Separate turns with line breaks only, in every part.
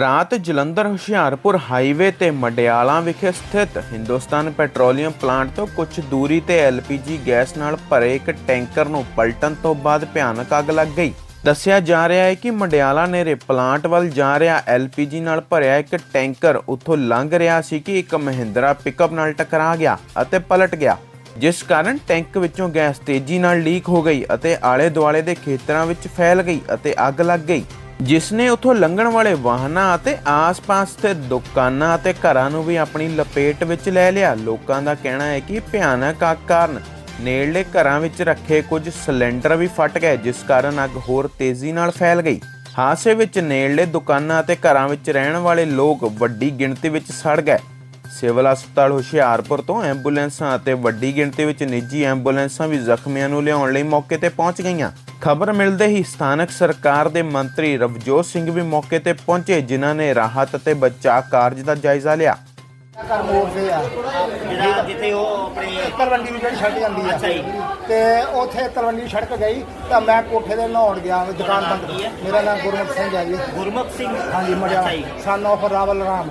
ਰਾਤ ਜਲੰਧਰ ਹੁਸ਼ਿਆਰਪੁਰ ਹਾਈਵੇ ਤੇ ਮਡਿਆਲਾ ਵਿਖੇ ਸਥਿਤ ਹਿੰਦੁਸਤਾਨ ਪੈਟਰੋਲੀਅਮ ਪਲਾਂਟ ਤੋਂ ਕੁਝ ਦੂਰੀ ਤੇ ਐਲਪੀਜੀ ਗੈਸ ਨਾਲ ਭਰੇ ਇੱਕ ਟੈਂਕਰ ਨੂੰ ਪਲਟਣ ਤੋਂ ਬਾਅਦ ਭਿਆਨਕ ਅੱਗ ਲੱਗ ਗਈ। ਦੱਸਿਆ ਜਾ ਰਿਹਾ ਹੈ ਕਿ ਮਡਿਆਲਾ ਨੇੜੇ ਪਲਾਂਟ ਵੱਲ ਜਾ ਰਿਹਾ ਐਲਪੀਜੀ ਨਾਲ ਭਰਿਆ ਇੱਕ ਟੈਂਕਰ ਉੱਥੋਂ ਲੰਘ ਰਿਹਾ ਸੀ ਕਿ ਇੱਕ ਮਹਿੰਦਰਾ ਪਿਕਅਪ ਨਾਲ ਟਕਰਾ ਗਿਆ ਅਤੇ ਪਲਟ ਗਿਆ, ਜਿਸ ਕਾਰਨ ਟੈਂਕ ਵਿੱਚੋਂ ਗੈਸ ਤੇਜ਼ੀ ਨਾਲ ਲੀਕ ਹੋ ਗਈ ਅਤੇ ਆਲੇ ਦੁਆਲੇ ਦੇ ਖੇਤਰਾਂ ਵਿੱਚ ਫੈਲ ਗਈ ਅਤੇ ਅੱਗ ਲੱਗ ਗਈ। ਜਿਸ ਨੇ ਉੱਥੋਂ ਲੰਘਣ ਵਾਲੇ ਵਾਹਨਾਂ ਅਤੇ ਆਸ-ਪਾਸ ਤੇ ਦੁਕਾਨਾਂ ਅਤੇ ਘਰਾਂ ਨੂੰ ਵੀ ਆਪਣੀ ਲਪੇਟ ਵਿੱਚ ਲੈ ਲਿਆ, ਲੋਕਾਂ ਦਾ ਕਹਿਣਾ ਹੈ ਕਿ ਭਿਆਨਕ ਅੱਗ ਕਾਰਨ ਨੇੜਲੇ ਘਰਾਂ ਵਿੱਚ ਰੱਖੇ ਕੁਝ ਸਿਲੰਡਰ ਵੀ ਫਟ ਗਏ, ਜਿਸ ਕਾਰਨ ਅੱਗ ਹੋਰ ਤੇਜ਼ੀ ਨਾਲ ਫੈਲ ਗਈ। ਹਾਦਸੇ ਵਿੱਚ ਨੇੜਲੇ ਦੁਕਾਨਾਂ ਅਤੇ ਘਰਾਂ ਵਿੱਚ ਰਹਿਣ ਵਾਲੇ ਲੋਕ ਵੱਡੀ ਗਿਣਤੀ ਵਿੱਚ ਸੜ ਗਏ। ਸਿਵਲ ਹਸਪਤਾਲ ਹੁਸ਼ਿਆਰਪੁਰ ਤੋਂ ਐਂਬੂਲੈਂਸਾਂ ਅਤੇ ਵੱਡੀ ਗਿਣਤੀ ਵਿੱਚ ਨਿੱਜੀ ਐਂਬੂਲੈਂਸਾਂ ਵੀ ਜ਼ਖਮੀਆਂ ਨੂੰ ਲਿਆਉਣ ਲਈ ਮੌਕੇ ਤੇ ਪਹੁੰਚ ਗਈਆਂ। ਖਬਰ ਮਿਲਦੇ ਹੀ ਸਥਾਨਕ ਸਰਕਾਰ ਦੇ ਮੰਤਰੀ ਰਵਜੋਤ ਸਿੰਘ ਵੀ ਮੌਕੇ ਤੇ ਪਹੁੰਚੇ ਜਿਨ੍ਹਾਂ ਨੇ ਰਾਹਤ ਅਤੇ ਬਚਾਅ ਕਾਰਜ ਦਾ ਜਾਇਜ਼ਾ ਲਿਆ।
ਤੇ ਆ
ਜਿਹੜਾ ਜਿੱਥੇ ਉਹ ਆਪਣੀ
ਤਲਵੰਡੀ ਨੂੰ ਜਿਹੜੀ ਸੜਕ ਜਾਂਦੀ ਆ। ਤੇ ਉੱਥੇ ਤਲਵੰਡੀ ਸੜਕ ਗਈ ਤਾਂ ਮੈਂ ਕੋਠੇ ਦੇ ਨਹਾਉਣ ਗਿਆ ਦੁਕਾਨ ਬੰਦ? ਮੇਰਾ ਨਾਮ ਗੁਰਮੁਖ ਸਿੰਘ ਹੈ ਜੀ।
ਗੁਰਮੁਖ ਸਿੰਘ?
ਹਾਂਜੀ ਮੜਿਆ। Son of Rawal Ram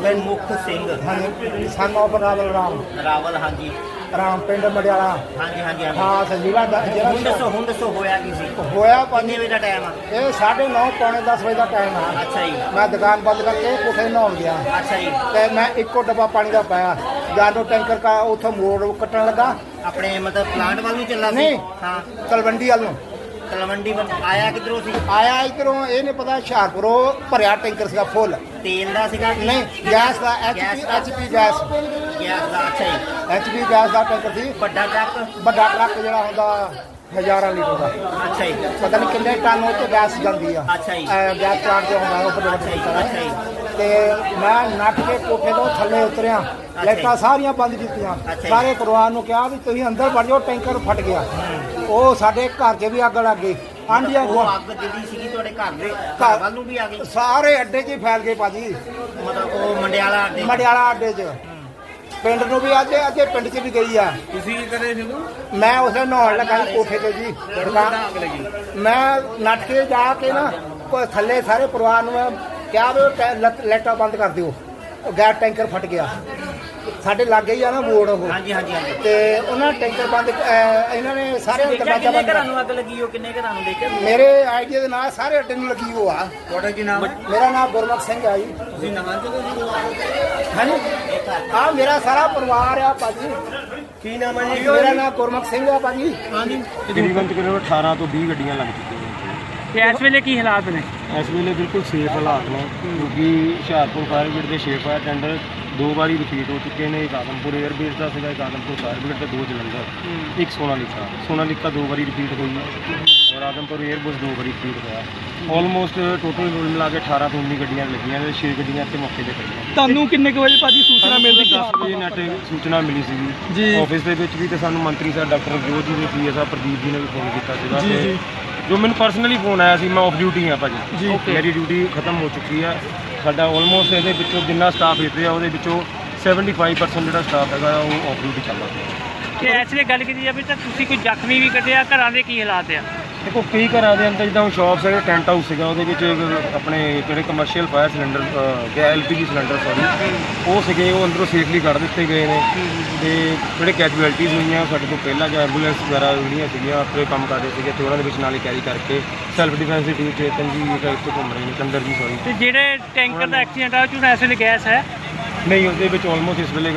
Gurmukh Singh.
ਹਾਂਜੀ ਸਨ ਆਫ ਰਾਵਲ ਰਾਮ।
ਰਾਵਲ ਹਾਂਜੀ।
ਰਾਮ ਪਿੰਡ ਮੜਿਆਲਾ।
ਹਾਂਜੀ ਹਾਂਜੀ ਹਾਂਜੀ।
ਖਾਸ ਜ਼ਿਲ੍ਹਾ ਦਾ
ਹੁਣ ਦੱਸੋ ਹੁਣ ਦੱਸੋ ਹੋਇਆ ਕੀ ਸੀ?
ਹੋਇਆ ਪੰਜ
ਕਿੰਨੇ ਵਜੇ ਦਾ ਟਾਈਮ ਆ?
ਇਹ 9:30 ਪੌਣੇ 10 ਵਜੇ ਦਾ ਟਾਈਮ ਆ।
ਅੱਛਾ ਜੀ।
ਮੈਂ ਦੁਕਾਨ ਬੰਦ ਕਰਕੇ ਕੋਠੇ ਨਹਾਉਣ ਗਿਆ।
ਅੱਛਾ ਜੀ।
ਤੇ ਮੈਂ ਇੱਕੋ ਡੱਬਾ ਪਾਣੀ ਦਾ ਪਾਇਆ। ਜਦੋਂ ਟੈਂਕਰ ਕਾ ਉੱਥੋਂ ਮੋੜ ਕੱਟਣ ਲੱਗਾ।
ਆਪਣੇ ਮਤਲਬ ਪਲਾਂਟ ਵੱਲ ਨੂੰ ਚੱਲਾ ਸੀ?
ਨਹੀਂ।
ਹਾਂ।
ਤਲਵੰਡੀ ਵੱਲ ਨੂੰ।
ਤਲਵੰਡੀ ਵੱਲ। ਆਇਆ ਕਿਧਰੋਂ ਸੀ?
ਆਇਆ ਇਧਰੋਂ ਇਹ ਨਹੀਂ ਪਤਾ ਹੁਸ਼ਿਆਰਪੁਰੋਂ ਭਰਿਆ ਟੈਂਕਰ ਸੀਗਾ ਫੁੱਲ।
ਤੇਲ ਦਾ ਸੀਗਾ ਕਿ
ਨਹੀਂ ਗੈਸ ਦਾ
ਗੈਸ
ਐਚਪੀ
ਦਾ?
HP gas.
ਗੈਸ ਦਾ ਅੱਛਾ ਜੀ।
ਐਚਪੀ ਗੈਸ ਦਾ ਟੈਂਕਰ ਸੀ।
ਵੱਡਾ ਟਰੱਕ?
ਵੱਡਾ ਟਰੱਕ ਜਿਹੜਾ ਹੁੰਦਾ ਹਜ਼ਾਰਾਂ ਲੀਟਰ ਦਾ।
ਅੱਛਾ ਜੀ।
ਪਤਾ ਨਹੀਂ ਕਿੰਨੇ ਟਨ ਉਹ ਤੋਂ ਗੈਸ ਜਾਂਦੀ ਆ।
ਅੱਛਾ ਜੀ।
ਅਹ ਗੈਸ ਪਲਾਂਟ ਤੇ ਹੁੰਦਾ ਉਹ ਵੱਡੇ ਵੱਡੇ
ਅੱਛਾ
ਟੈਂਕਰ
ਜੀ,
ਆ। ਤੇ ਮੈਂ ਨੱਠ ਕੇ ਕੋਠੇ ਤੋਂ ਥੱਲੇ ਉਤਰਿਆ।
ਜੀ।
ਲਾਈਟਾਂ ਸਾਰੀਆਂ ਬੰਦ ਕੀਤੀਆਂ।
ਅੱਛਾ ਜੀ।
ਸਾਰੇ ਪਰਿਵਾਰ ਨੂੰ ਕਿਹਾ ਵੀ ਤੁਸੀਂ ਅੰਦਰ ਵੜ ਜਾਓ ਟੈਂਕਰ ਫਟ ਗਿਆ। ਉਹ ਸਾਡੇ ਘਰ 'ਚ ਵੀ ਅੱਗ ਲੱਗ ਗਈ। ਆਂਡੀਆਂ
ਉਹ ਅੱਗ ਜਿਹੜੀ ਸੀਗੀ ਤੁਹਾਡੇ ਘਰ ਦੇ ਘਰ ਵੱਲ ਨੂੰ ਵੀ ਆ ਗਈ?
ਸਾਰੇ ਅੱਡੇ 'ਚ ਹੀ ਫੈਲ ਗਏ ਭਾਜੀ।
ਮਤਲਬ ਉਹ ਮੰਡਿਆਲਾ ਅੱਡੇ
ਮੜਿਆਲਾ ਅੱਡੇ 'ਚ। ਪਿੰਡ ਨੂੰ ਵੀ ਅੱਜ ਅੱਗੇ ਪਿੰਡ 'ਚ ਵੀ ਗਈ ਆ।
ਤੁਸੀਂ ਕੀ ਕਰੇ ਸੀ
ਮੈਂ ਉਸੇ ਨਹਾਉਣ ਲੱਗਾ ਸੀ ਕੋਠੇ ਤੇ ਜੀ ਦੁਕਾਨ। ਮੈਂ ਨੱਠ ਕੇ ਜਾ ਕੇ ਨਾ ਕੋ ਥੱਲੇ ਸਾਰੇ ਪਰਿਵਾਰ ਨੂੰ ਮੈਂ ਕਿਹਾ ਵੀ ਉਹ ਟੈ- ਲੱਟ- ਲਾਈਟਾਂ ਬੰਦ ਕਰ ਦਿਓ। ਉਹ ਗੈਸ ਟੈਂਕਰ ਫਟ ਗਿਆ। ਸਾਡੇ ਲਾਗੇ ਹੀ ਆ ਨਾ ਬੋਰਡ ਉਹ।
ਹਾਂਜੀ ਹਾਂਜੀ ਹਾਂਜੀ।
ਤੇ ਉਹਨਾਂ ਟੈਂਕਰ ਬੰਦ ਅਹ ਇਹਨਾਂ ਨੇ ਸਾਰੇ ਦਰਵਾਜ਼ਾ ਬੰਦ ਕਰ
ਨੂੰ ਅੱਗ ਲੱਗੀ ਉਹ ਕਿੰਨੇ ਘਰਾਂ ਨੂੰ ਦੇਖਿਆ
ਮੇਰੇ ਆਈਡੀਆ ਦੇ ਨਾਲ ਸਾਰੇ ਅੱਡੇ ਨੂੰ ਲੱਗੀ ਉਹ ਆ।
ਤੁਹਾਡਾ ਕੀ ਨਾਮ? ਹੈ
ਮੇਰਾ ਨਾਮ ਗੁਰਮੁਖ ਸਿੰਘ ਆ ਜੀ।
ਤੁਸੀਂ ਨਵਾਂ ਚੋਂ ਜੀ।
ਹਾਂਜੀ ਆ ਮੇਰਾ ਸਾਰਾ ਪਰਿਵਾਰ ਆ ਭਾਜੀ।
ਕੀ ਨਾਮ ਹੈ ਜੀ?
ਮੇਰਾ ਨਾਮ ਗੁਰਮੁਖ ਸਿੰਘ ਆ ਭਾਜੀ।
ਤਕਰੀਬਨ ਤਕਰੀਬਨ 18 ਤੋਂ 20 ਗੱਡੀਆਂ ਲੱਗ ਚੁੱਕੀਆਂ ਨੇ
ਤੇ ਇਸ ਵੇਲੇ ਕੀ ਹਾਲਾਤ ਨੇ?
ਇਸ ਵੇਲੇ ਬਿਲਕੁਲ ਸੇਫ ਹਾਲਾਤ ਨੇ ਕਿਉਂਕਿ ਹੁਸ਼ਿਆਰਪੁਰ ਫਾਇਰ ਬ੍ਰਿਗੇਡ ਦੇ 6 ਫਾਇਰ ਟੈਂਡਰ ਦੋ ਵਾਰੀ ਰਿਪੀਟ ਹੋ ਚੁੱਕੇ ਨੇ ਇੱਕ ਆਦਮਪੁਰ 에ਅਰ ਬੇਸ ਦਾ ਸੀਗਾ ਇੱਕ ਆਦਮਪੁਰ ਫਾਇਰ ਬ੍ਰਿਗੇਡ ਤੇ ਦੋ ਜਲੰਧਰ ਇੱਕ ਸੋਨਾਲੀਕਾ ਸੋਨਾਲੀਕਾ ਦੋ ਵਾਰੀ ਰਿਪੀਟ ਹੋਈ ਹੈ। ਔਰ ਆਦਮਪੁਰ 에ਅਰ ਬਸ ਦੋ ਵਾਰੀ ਰਿਪੀਟ ਹੋਇਆ। ਆਲਮੋਸਟ ਟੋਟਲ ਕੁੱਲ ਮਿਲਾ ਕੇ 18 ਤੋਂ 19 ਗੱਡੀਆਂ ਲੱਗੀਆਂ ਨੇ 6 ਗੱਡੀਆਂ ਇੱਥੇ ਮੌਕੇ ਤੇ ਖੜੀਆਂ
ਤੁਹਾਨੂੰ ਕਿੰਨੇ ਕੁ ਵਜੇ ਭਾਜੀ ਸੂਚਨਾ ਮਿਲਦੀ ਕਿ
10 ਵਜੇ ਨੈਟ ਸੂਚਨਾ ਮਿਲੀ ਸੀਗੀ।
ਜੀ।
ਆਫਿਸ ਦੇ ਵਿੱਚ ਵੀ ਤੇ ਸਾਨੂੰ ਮੰਤਰੀ ਸਾਹਿਬ ਡਾਕਟਰ ਜੋਤ ਜੀ ਨੇ ਪੀਐਸ ਸਾਹਿਬ ਪ੍ਰਦੀਪ ਜੀ ਨੇ ਵੀ ਫੋਨ ਕੀਤਾ ਸੀਗਾ
ਜੀ,
ਤੇ
ਜੀ।
ਮੈਨੂੰ ਪਰਸਨਲੀ ਫੋਨ ਆਇਆ ਸੀ ਮੈਂ ਆਫ ਡਿਊਟੀ ਹਾਂ
ਜੀ,
ਭਾਜੀ। ਮੇਰੀ ਡਿਊਟੀ ਖਤਮ ਹੋ ਚੁੱਕੀ ਆ ਸਾਡਾ ਆਲਮੋਸਟ ਇਹਦੇ ਵਿੱਚੋਂ ਜਿੰਨਾ ਸਟਾਫ ਇੱਥੇ ਆ ਉਹਦੇ ਵਿੱਚੋਂ 75% ਜਿਹੜਾ ਸਟਾਫ ਹੈਗਾ ਉਹ ਆਫ ਡਿਊਟੀ ਚੱਲ ਰਿਹਾ
ਤੇ ਇਸ ਵੇਲੇ ਗੱਲ ਕੀਤੀ ਜਾਵੇ ਤਾਂ ਤੁਸੀਂ ਕੋਈ ਜ਼ਖਮੀ ਵੀ ਕੱਢਿਆ ਘਰਾਂ ਦੇ ਕੀ ਹਾਲਾਤ ਆ
ਦੇਖੋ ਕਈ ਘਰਾਂ ਦੇ ਅੰਦਰ ਜਿੱਦਾਂ ਸ਼ਾਪਸ ਹੈਗੇ ਟੈਂਟ ਹਾਊਸ ਸੀਗਾ ਉਹਦੇ ਵਿੱਚ ਆਪਣੇ ਜਿਹੜੇ ਕਮਰਸ਼ੀਅਲ ਫਾਇਰ ਸਿਲੰਡਰ ਗਿਆ ਐਲਪੀਜੀ ਸਿਲੰਡਰ ਸੌਰੀ ਉਹ ਸੀਗੇ ਉਹ ਅੰਦਰੋਂ ਸੇਫਲੀ ਕੱਢ ਦਿੱਤੇ ਗਏ ਨੇ। ਤੇ ਜਿਹੜੇ ਕੈਜੂਅਲਟੀਜ਼ ਹੋਈਆਂ ਸਾਡੇ ਤੋਂ ਪਹਿਲਾਂ ਜੋ ਐਂਬੂਲੈਂਸ ਵਗੈਰਾ ਜਿਹੜੀਆਂ ਸੀਗੀਆਂ ਉੱਥੇ ਕੰਮ ਕਰ ਰਹੇ ਸੀਗੇ ਤੇ ਉਹਨਾਂ ਦੇ ਵਿੱਚ ਨਾਲ ਹੀ ਕੈਰੀ ਕਰਕੇ ਸੈਲਫ ਡਿਫੈਂਸ ਦੀ ਟੀਮ ਚੇਤਨ ਜੀ ਇੱਕ ਇੱਥੇ ਘੁੰਮ ਰਹੇ ਨੇ ਚੰਦਰ ਜੀ ਸੌਰੀ
ਤੇ ਜਿਹੜੇ ਟੈਂਕਰ ਦਾ ਐਕਸੀਡੈਂਟ ਆ ਉਹ 'ਚ ਵੇਲੇ ਗੈਸ ਹੈ?
ਨਹੀਂ ਉਹਦੇ ਵਿੱਚ ਆਲਮੋਸਟ ਇਸ ਵੇਲੇ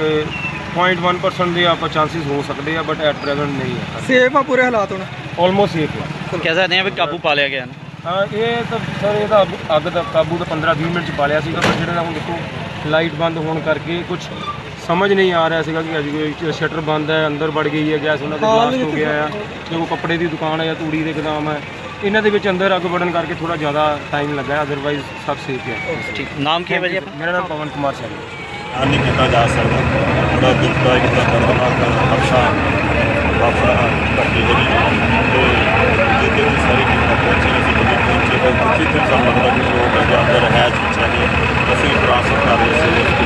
0.1% ਦੇ ਆਪਾਂ ਚਾਂਸਸ ਹੋ ਸਕਦੇ ਆ ਬਟ ਐਟ ਪ੍ਰੈਜ਼ੈਂਟ ਨਹੀਂ ਹੈ।
ਸੇਫ ਆ ਪੂਰੇ ਹਾਲਾਤ ਹੁਣ?
ਆਲਮੋਸਟ ਸੇਫ ਹੈ
ਕਹਿ ਸਕਦੇ ਹਾਂ ਵੀ ਕਾਬੂ ਪਾ ਲਿਆ ਗਿਆ
ਹਾਂ ਇਹ ਤਾਂ ਸਰ ਇਹਦਾ ਅੱਗ- ਅੱਗ ਦਾ ਕਾਬੂ ਤਾਂ 15-20 ਮਿੰਟ ਚ ਪਾ ਲਿਆ ਸੀਗਾ ਪਰ ਜਿਹੜਾ ਹੁਣ ਦੇਖੋ ਲਾਈਟ ਬੰਦ ਹੋਣ ਕਰਕੇ ਕੁਝ ਸਮਝ ਨਹੀਂ ਆ ਰਿਹਾ ਸੀਗਾ ਕਿ ਅੱਜ ਕੋਈ ਸ਼ਟਰ ਬੰਦ ਹੈ ਅੰਦਰ ਵੜ ਗਈ ਹੈ ਗੈਸ ਉਹਨਾਂ ਦੇ ਬਲਾਸਟ ਹੋ ਗਿਆ ਆ ਤੇ ਉਹ ਕੱਪੜੇ ਦੀ ਦੁਕਾਨ ਹੈ ਜਾਂ ਤੂੜੀ ਦੇ ਗੋਦਾਮ ਹੈ ਇਹਨਾਂ ਦੇ ਵਿੱਚ ਅੰਦਰ ਅੱਗ ਵੜਨ ਕਰਕੇ ਥੋੜਾ ਜ਼ਿਆਦਾ ਟਾਈਮ ਲੱਗਾ ਅਦਰਵਾਈਜ਼ ਸਭ ਸੇਫ ਹੈ
ਠੀਕ। ਨਾਮ ਕੀ ਹੈ ਭਾਜੀ
ਮੇਰਾ ਨਾਮ ਪਵਨ ਕੁਮਾਰ ਸਿੰਘ ਹੈ।
ਨਹੀਂ ਕੀਤਾ ਜਾ ਸਕਦਾ। ਬੜਾ ਦੁਖਦਾਇਕ ਤੇ ਦਰਦਨਾਕ ਹਾਦਸਾ ਵਾਪਰਾ ਘਟਨਾ ਜਿਹੜੀ ਤੇ ਜਿਹਦੇ ਵਿੱਚ ਸਾਰੀ ਟੀਮਾਂ ਪਹੁੰਚੀ ਅਸੀਂ ਜਦੋਂ ਪਹੁੰਚੇ ਤਾਂ ਕੁਝ ਤੇ ਸਾਨੂੰ ਲੱਗਦਾ ਕਿ ਲੋਕ ਦੇ ਅੰਦਰ ਹੈ ਚੀਜ਼ਾਂ ਨੇ ਅਸੀਂ ਟ੍ਰਾਂਸਫਰ ਕਰ ਰਹੇ ਸੀ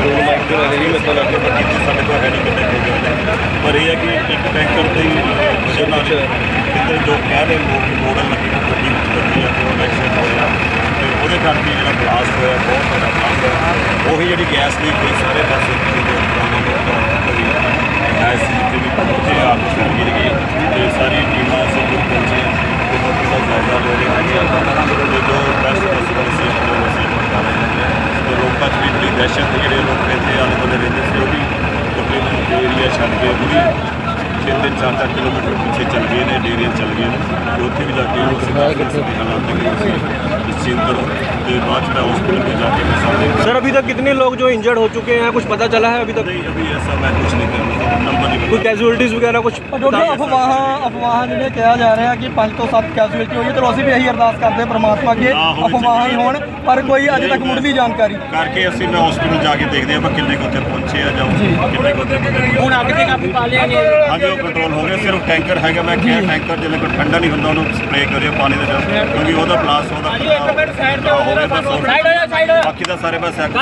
ਦੋ ਲੱਖ ਦੇ ਵਾਲੇ ਵੀ ਮਤਲਬ ਲੱਗੇ ਪਰ ਕਿਤੇ ਸਾਡੇ ਕੋਲ ਹੈ ਨਹੀਂ ਕਿਤੇ ਹੋ ਗਏ ਪਰ ਇਹ ਹੈ ਕਿ ਇੱਕ ਟੈਂਕਰ 'ਤੇ ਜਿਹਨਾਂ ਨੇ ਕਿਤੇ ਜੋ ਕਹਿ ਰਹੇ ਲੋਕ ਮੋੜਨ ਲੱਗੇ ਕਿ ਗੱਡੀ ਵਿੱਚ ਲੱਗੀ ਆ ਉਹ ਐਕਸੀਡੈਂਟ ਹੋਇਆ ਤੇ ਉਹਦੇ ਕਰਕੇ ਹੋਇਆ ਬਹੁਤ ਵੱਡਾ ਕੰਮ ਹੈ ਉਹੀ ਜਿਹੜੀ ਗੈਸ ਦੀ ਕੋਈ ਸਾਰੇ ਪਾਸੇ ਜਿਹੜੇ ਦੁਕਾਨਾਂ ਦੇ ਕੋਈ ਹੈ ਜਿੱਥੇ ਵੀ ਪਹੁੰਚੇ ਆ ਫੈਲ ਗਈ ਤੇ ਸਾਰੀ ਟੀਮਾਂ ਅਸੀਂ ਕੋਲ ਪਹੁੰਚੇ ਜਾਇਜ਼ਾ ਲੈ ਰਹੇ ਹਾਂ ਤੇ ਜੋ ਬੈਸਟ ਪੋਸੀਬਲ ਸੀ ਜੋ ਅਸੀਂ ਕਰ ਰਹੇ ਹਾਂ ਤੇ ਲੋਕਾਂ 'ਚ ਵੀ ਬੜੀ ਦਹਿਸ਼ਤ ਜਿਹੜੇ ਲੋਕ ਇੱਥੇ ਆਲੇ ਦੁਆਲੇ ਰਹਿੰਦੇ ਸੀ ਉਹ ਵੀ ਤਕਰੀਬਨ ਏਰੀਆ ਛੱਡ ਕੇ ਪੂਰੀ ਤਿੰਨ ਤਿੰਨ ਚਾਰ ਚਾਰ ਕਿਲੋਮੀਟਰ ਪਿੱਛੇ ਚੱਲ ਗਏ ਨੇ ਡੇਰੀਆਂ ਚੱਲ ਗਏ ਨੇ ਤੇ ਉੱਥੇ ਵੀ ਜਾ ਕੇ ਉਹ ਸਿੱਧਾ ਕਿਸੇ ਹਾਲਾਤ ਦੇ ਸੀ ਨਿਸ਼ਚਿੰਤ ਕਰੋ ਤੇ ਬਾਅਦ ਚ ਹਸਪੀਟਲ में जाके मैं सामने
सर अभी तक कितने लोग जो इंजर्ड हो चुके हैं कुछ पता चला है अभी तक
नहीं अभी ऐसा मैं कुछ नहीं कर सकता नंबर नहीं
कोई
पता।
कैजुअलिटीज वगैरह कुछ
ਕਿਉਂਕਿ ਅਫਵਾਹਾਂ ਅਫਵਾਹਾਂ ਜਿਹੜੇ ਕਿਹਾ ਜਾ ਰਿਹਾ ਕਿ 5 ਤੋਂ 7 ਕੈਜੂਅਲਟੀ ਹੋਈ ਹੈ ਤੇ ਅਸੀਂ ਵੀ ਇਹੀ ਅਰਦਾਸ ਕਰਦੇ ਹਾਂ ਪ੍ਰਮਾਤਮਾ ਅੱਗੇ
ਹਾਂ, ਹੋਣੀ
ਅਫਵਾਹਾਂ ਹੀ
ਚਾਹੀਦੀ
ਹੋਣ ਪਰ ਕੋਈ ਅਜੇ ਤੱਕ ਮੁੱਢਲੀ ਜਾਣਕਾਰੀ
ਕਰਕੇ ਅਸੀਂ ਮੈਂ ਹਸਪੀਟਲ ਜਾ ਕੇ ਦੇਖਦੇ ਆਪਾਂ ਕਿੰਨੇ ਕੁ ਉੱਥੇ ਪਹੁੰਚੇ ਆ ਜਾਂ ਕਿੰਨੇ ਕੁ ਉੱਥੇ
ਹੁਣ ਅੱਗ ਤੇ ਕਾਬੂ ਪਾ ਲਿਆ ਗਿਆ
ਹਾਂਜੀ ਉਹ ਕੰਟਰੋਲ ਹੋ ਗਿਆ ਸਿਰਫ ਟੈਂਕਰ ਹੈਗਾ ਮੈਂ ਕਿਹਾ ਟੈਂਕਰ ਜਿਵੇਂ ਕੋਈ ਠੰਡਾ ਨਹੀਂ ਹੁੰਦਾ ਉਹਨੂੰ ਸਪਰੇਅ ਕਰਿਓ ਪਾਣੀ ਦੇ ਨਾਲ ਕਿਉਂਕਿ ਉਹਦਾ ਬਲਾਸਟ ਉਹਦਾ ਇੱਕ ਮਿੰਟ ਸਾਈਡ ਤੇ ਹੋ ਸਾਈਡ ਜਾ ਸਾਈਡ ਬਾਕੀ ਦਾ ਸਾਰੇ ਪਾਸੇ ਅੱਗ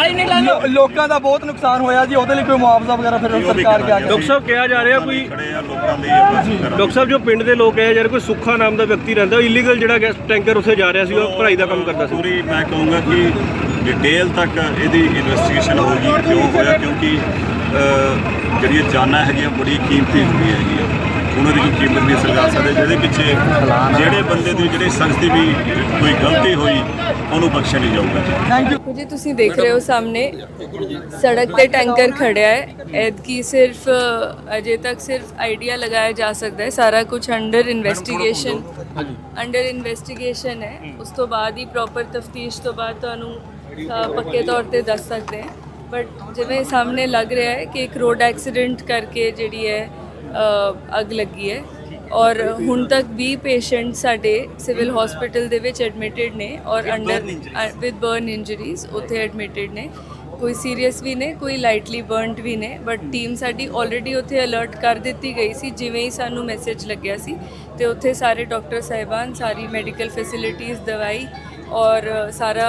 ਲੋ- ਲੋਕਾਂ ਦਾ ਬਹੁਤ ਨੁਕਸਾਨ ਹੋਇਆ ਜੀ ਉਹਦੇ ਲਈ ਕੋਈ ਮੁਆਵਜ਼ਾ ਵਗੈਰਾ ਫਿਰ
ਉਹ ਵੀ
ਸਰਕਾਰ ਕੇ ਆ
ਕਰਾਂਗੇ।
ਡਾਕਟਰ ਸਾਹਿਬ ਕਿਹਾ ਜਾ ਰਿਹਾ ਕੋਈ
ਖੜੇ ਆ ਲੋਕਾਂ ਲਈ ਆਪਾਂ ਕਰਾਂਗੇ।
ਡਾਕਟਰ ਸਾਹਿਬ ਜੋ ਪਿੰਡ ਦੇ ਲੋਕ ਹੈ ਯਾਰ ਕੋਈ ਸੁੱਖਾ ਨਾਮ ਦਾ ਵਿਅਕਤੀ ਰਹਿੰਦਾ ਉਹ ਇਲੀਗਲ ਜਿਹੜਾ ਗੈਸ ਟੈਂਕਰ ਉੱਥੇ ਜਾ ਰਿਹਾ ਸੀ ਉਹ ਭਰਾਈ ਦਾ ਕੰਮ ਕਰਦਾ ਸੀ।
ਪੂਰੀ ਮੈਂ ਕਹੂੰਗਾ ਕਿ ਡਿਟੇਲ ਤੱਕ ਇਹਦੀ ਇਨਵੈਸਟੀਗੇਸ਼ਨ ਹੋਊਗੀ ਕਿਉਂ ਹੋਇਆ ਕਿਉਂਕਿ ਅਹ, ਜਿਹੜੀਆਂ ਜਾਨਾਂ ਹੈਗੀਆਂ ਬੜੀ ਕੀਮਤੀ ਹੁੰਦੀਆਂ ਹੈਗੀਆਂ। ਉਹਨਾਂ ਦੀ ਕੋਈ ਕੀਮਤ ਨਹੀਂ ਅਸਲ ਕਰ ਸਕਦੇ ਜਿਹਦੇ ਪਿੱਛੇ ਜਿਹੜੇ ਬੰਦੇ ਦੀ ਜਿਹੜੀ ਸਖਤੀ ਵੀ ਕੋਈ ਗਲਤੀ ਹੋਈ ਉਹਨੂੰ ਬਖਸ਼ਿਆ ਨਹੀਂ ਜਾਊਗਾ।
ਥੈਂਕ ਯੂ
ਜੀ ਤੁਸੀਂ ਦੇਖ ਰਹੇ ਹੋ ਸਾਹਮਣੇ ਸੜਕ ਤੇ ਟੈਂਕਰ ਖੜਿਆ ਹੈ। ਐਤਕੀ ਸਿਰਫ ਅ, ਅਜੇ ਤੱਕ ਸਿਰਫ ਆਈਡੀਆ ਲਗਾਇਆ ਜਾ ਸਕਦਾ ਹੈ। ਸਾਰਾ ਕੁਝ ਅੰਡਰ ਇਨਵੈਸਟੀਗੇਸ਼ਨ ਅੰਡਰ ਇਨਵੈਸਟੀਗੇਸ਼ਨ ਹੈ। ਉਸ ਤੋਂ ਬਾਅਦ ਹੀ ਪ੍ਰੋਪਰ ਤਫਤੀਸ਼ ਤੋਂ ਬਾਅਦ ਤੁਹਾਨੂੰ ਪੱਕੇ ਤੌਰ ਤੇ ਦੱਸ ਸਕਦੇ ਹਾਂ। ਬਟ ਜਿਵੇਂ ਸਾਹਮਣੇ ਲੱਗ ਰਿਹਾ ਹੈ ਕਿ ਇੱਕ ਰੋਡ ਐਕਸੀਡੈਂਟ ਕਰਕੇ ਜਿਹੜੀ ਹੈ ਅੱਗ ਲੱਗੀ ਹੈ। ਔਰ ਹੁਣ ਤੱਕ 20 ਪੇਸ਼ੈਂਟ ਸਾਡੇ ਸਿਵਲ ਹਸਪੀਟਲ ਦੇ ਵਿੱਚ ਐਡਮਿਟਡ ਨੇ ਔਰ ਅੰਡਰ ਵਿਦ ਬਰਨ ਇੰਜਰੀਜ਼ ਉੱਥੇ ਐਡਮਿਟਡ ਨੇ। ਕੋਈ ਸੀਰੀਅਸ ਵੀ ਨੇ ਕੋਈ ਲਾਈਟਲੀ ਬਰਨਡ ਵੀ ਨੇ ਬਟ ਟੀਮ ਸਾਡੀ ਆਲਰੇਡੀ ਉੱਥੇ ਅਲਰਟ ਕਰ ਦਿੱਤੀ ਗਈ ਸੀ ਜਿਵੇਂ ਹੀ ਸਾਨੂੰ ਮੈਸੇਜ ਲੱਗਿਆ ਸੀ। ਤੇ ਉੱਥੇ ਸਾਰੇ ਡਾਕਟਰ ਸਾਹਿਬਾਨ ਸਾਰੀ ਮੈਡੀਕਲ ਫੈਸਿਲਿਟੀਜ਼ ਦਵਾਈ ਔਰ ਅ, ਸਾਰਾ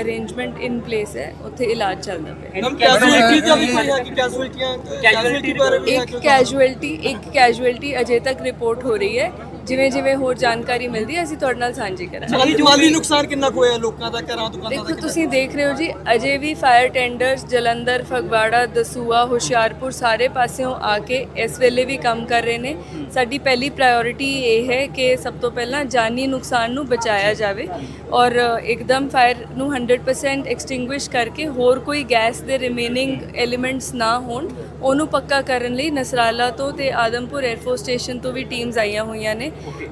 ਅਰੇਂਜਮੈਂਟ ਇਨ ਪਲੇਸ ਹੈ ਉੱਥੇ ਇਲਾਜ ਚੱਲਦਾ ਪਿਆ
ਹਮ ਕੈਜੂਅਲਟੀ ਦਾ ਵੀ ਕੋਈ ਹੈ ਕਿ ਕੈਜੂਅਲਟੀਆਂ ਕੈਜੂਅਲਟੀ ਪਰ ਵੀ ਹੈ
ਇੱਕ ਕੈਜੂਅਲਟੀ ਇੱਕ ਕੈਜੂਅਲਟੀ ਅਜੇ ਤੱਕ ਰਿਪੋਰਟ ਹੋ ਰਹੀ ਹੈ ਜਿਵੇਂ ਜਿਵੇਂ ਹੋਰ ਜਾਣਕਾਰੀ ਮਿਲਦੀ ਹੈ ਅਸੀਂ ਤੁਹਾਡੇ ਨਾਲ ਸਾਂਝੀ ਕਰਾਂਗੇ।
ਮਾਲੀ ਮਾਲੀ ਨੁਕਸਾਨ ਕਿੰਨਾ ਹੋਇਆ ਲੋਕਾਂ ਦਾ ਘਰਾਂ ਦੁਕਾਨਾਂ
ਦੇਖੋ
ਦਾ
ਤੁਸੀਂ ਦੇਖ ਰਹੇ ਹੋ ਜੀ ਅਜੇ ਵੀ ਫਾਇਰ ਟੈਂਡਰਸ ਜਲੰਧਰ ਫਗਵਾੜਾ ਦਸੂਆ ਹੁਸ਼ਿਆਰਪੁਰ ਸਾਰੇ ਪਾਸਿਓਂ ਆ ਕੇ ਇਸ ਵੇਲੇ ਵੀ ਕੰਮ ਕਰ ਰਹੇ ਨੇ। ਸਾਡੀ ਪਹਿਲੀ ਪ੍ਰਾਇੋਰਟੀ ਇਹ ਹੈ ਕਿ ਸਭ ਤੋਂ ਪਹਿਲਾਂ ਜਾਨੀ ਨੁਕਸਾਨ ਨੂੰ ਬਚਾਇਆ ਜਾਵੇ ਔਰ ਇੱਕਦਮ ਫਾਇਰ ਨੂੰ 100% ਐਕਸਟਿੰਗੁਇਸ਼ ਕਰਕੇ ਹੋਰ ਕੋਈ ਗੈਸ ਦੇ ਰਿਮੇਨਿੰਗ ਐਲੀਮੈਂਟਸ ਨਾ ਹੋਣ। ਉਹਨੂੰ ਪੱਕਾ ਕਰਨ ਲਈ ਨਸਰਾਲਾ ਤੋਂ ਤੇ ਆਦਮਪੁਰ 에ਅਰਫੋਰਸ ਸਟੇਸ਼ਨ ਤੋਂ ਵੀ ਟੀਮਸ ਆਈਆਂ ਹੋਈਆਂ ਨੇ।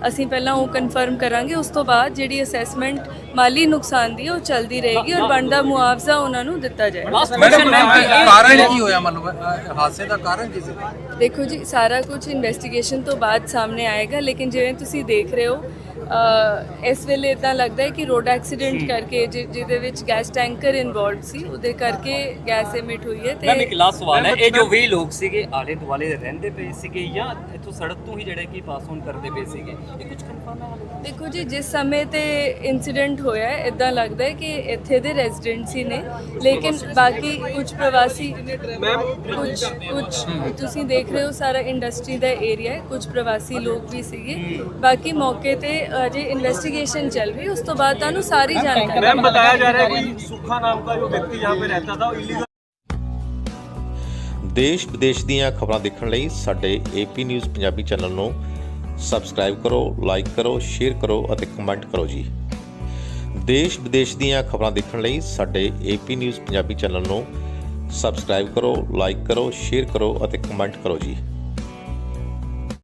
ਅਸੀਂ ਪਹਿਲਾਂ ਉਹ ਕਨਫਰਮ ਕਰਾਂਗੇ ਉਸ ਤੋਂ ਬਾਅਦ ਜਿਹੜੀ ਅਸੈਸਮੈਂਟ ਮਾਲੀ ਨੁਕਸਾਨ ਦੀ ਉਹ ਚੱਲਦੀ ਰਹੇਗੀ ਔਰ ਬਣਦਾ ਮੁਆਵਜ਼ਾ ਉਹਨਾਂ ਨੂੰ ਦਿੱਤਾ ਜਾਏਗਾ।
ਕਾਰਨ ਕੀ ਹੋਇਆ ਮਤਲਬ ਹਾਦਸੇ ਦਾ ਕਾਰਨ ਕੀ ਸੀ?
ਦੇਖੋ ਜੀ ਸਾਰਾ ਕੁਝ ਇਨਵੈਸਟੀਗੇਸ਼ਨ ਤੋਂ ਬਾਅਦ ਸਾਹਮਣੇ ਆਏਗਾ ਲੇਕਿਨ ਜਿਵੇਂ ਤੁਸੀਂ ਦੇਖ ਰਹੇ ਹੋ ਇਸ ਵੇਲੇ ਇਦਾਂ ਲੱਗਦਾ ਹੈ ਕਿ ਰੋਡ ਐਕਸੀਡੈਂਟ ਕਰਕੇ ਜਿ- ਜਿਹਦੇ ਵਿੱਚ ਗੈਸ ਟੈਂਕਰ ਇਨਵੋਲਵਡ ਸੀ ਉਹਦੇ ਕਰਕੇ ਗੈਸ ਐਮਿਟ ਹੋਈ ਹੈ
ਮੈਮ ਇੱਕ
ਤੇ
ਲਾਸਟ ਸਵਾਲ ਹੈ ਇਹ ਜੋ 20 ਲੋਕ ਸੀਗੇ ਆਲੇ ਦੁਆਲੇ ਰਹਿੰਦੇ ਪਏ ਸੀਗੇ ਜਾਂ ਇੱਥੋਂ ਸੜਕ ਤੋਂ ਹੀ ਜਿਹੜੇ ਕਿ ਪਾਸ ਔਨ ਕਰਦੇ ਪਏ ਸੀਗੇ? ਇਹ ਕੁਝ ਕਨਫਰਮ ਹੈ
ਦੇਖੋ ਜੀ ਜਿਸ ਸਮੇਂ ਤੇ ਇਨਸੀਡੈਂਟ ਹੋਇਆ ਹੈ ਇਦਾਂ ਲੱਗਦਾ ਹੈ ਕਿ ਇੱਥੇ ਦੇ ਰੈਜ਼ੀਡੈਂਟਸ ਹੀ ਨੇ ਲੇਕਿਨ ਬਾਕੀ ਕੁਝ ਪ੍ਰਵਾਸੀ ਕੁਝ ਕੁਝ ਤੁਸੀਂ ਦੇਖ ਰਹੇ ਹੋ ਸਾਰਾ ਇੰਡਸਟਰੀ ਦਾ ਏਰੀਆ ਹੈ ਕੁਝ ਪ੍ਰਵਾਸੀ ਲੋਕ ਵੀ ਸੀਗੇ। ਬਾਕੀ ਮੌਕੇ ਤੇ ਅਜੇ ਇਨਵੈਸਟੀਗੇਸ਼ਨ ਚੱਲ ਰਹੀ ਹੈ ਉਸ ਤੋਂ ਬਾਅਦ ਤੁਹਾਨੂੰ ਸਾਰੀ ਜਾਣਕਾਰੀ
मैम बताया जा रहा है कोई सुखा नाम का जो व्यक्ति यहाँ पे रहता था वो इलीगल
ਦੇਸ਼ ਵਿਦੇਸ਼ ਦੀਆਂ ਖਬਰਾਂ ਦੇਖਣ ਲਈ ਸਾਡੇ ਏਪੀ ਨਿਊਜ਼ ਪੰਜਾਬੀ ਚੈਨਲ ਨੂੰ ਸਬਸਕ੍ਰਾਈਬ ਕਰੋ ਲਾਈਕ ਕਰੋ ਸ਼ੇਅਰ ਕਰੋ ਅਤੇ ਕਮੈਂਟ ਕਰੋ ਜੀ ਦੇਸ਼ ਵਿਦੇਸ਼ ਦੀਆਂ ਖਬਰਾਂ ਦੇਖਣ ਲਈ ਸਾਡੇ ਏਪੀ ਨਿਊਜ਼ ਪੰਜਾਬੀ ਚੈਨਲ ਨੂੰ ਸਬਸਕ੍ਰਾਈਬ ਕਰੋ ਲਾਈਕ ਕਰੋ ਸ਼ੇਅਰ ਕਰੋ ਅਤੇ ਕਮੈਂਟ ਕਰੋ ਜੀ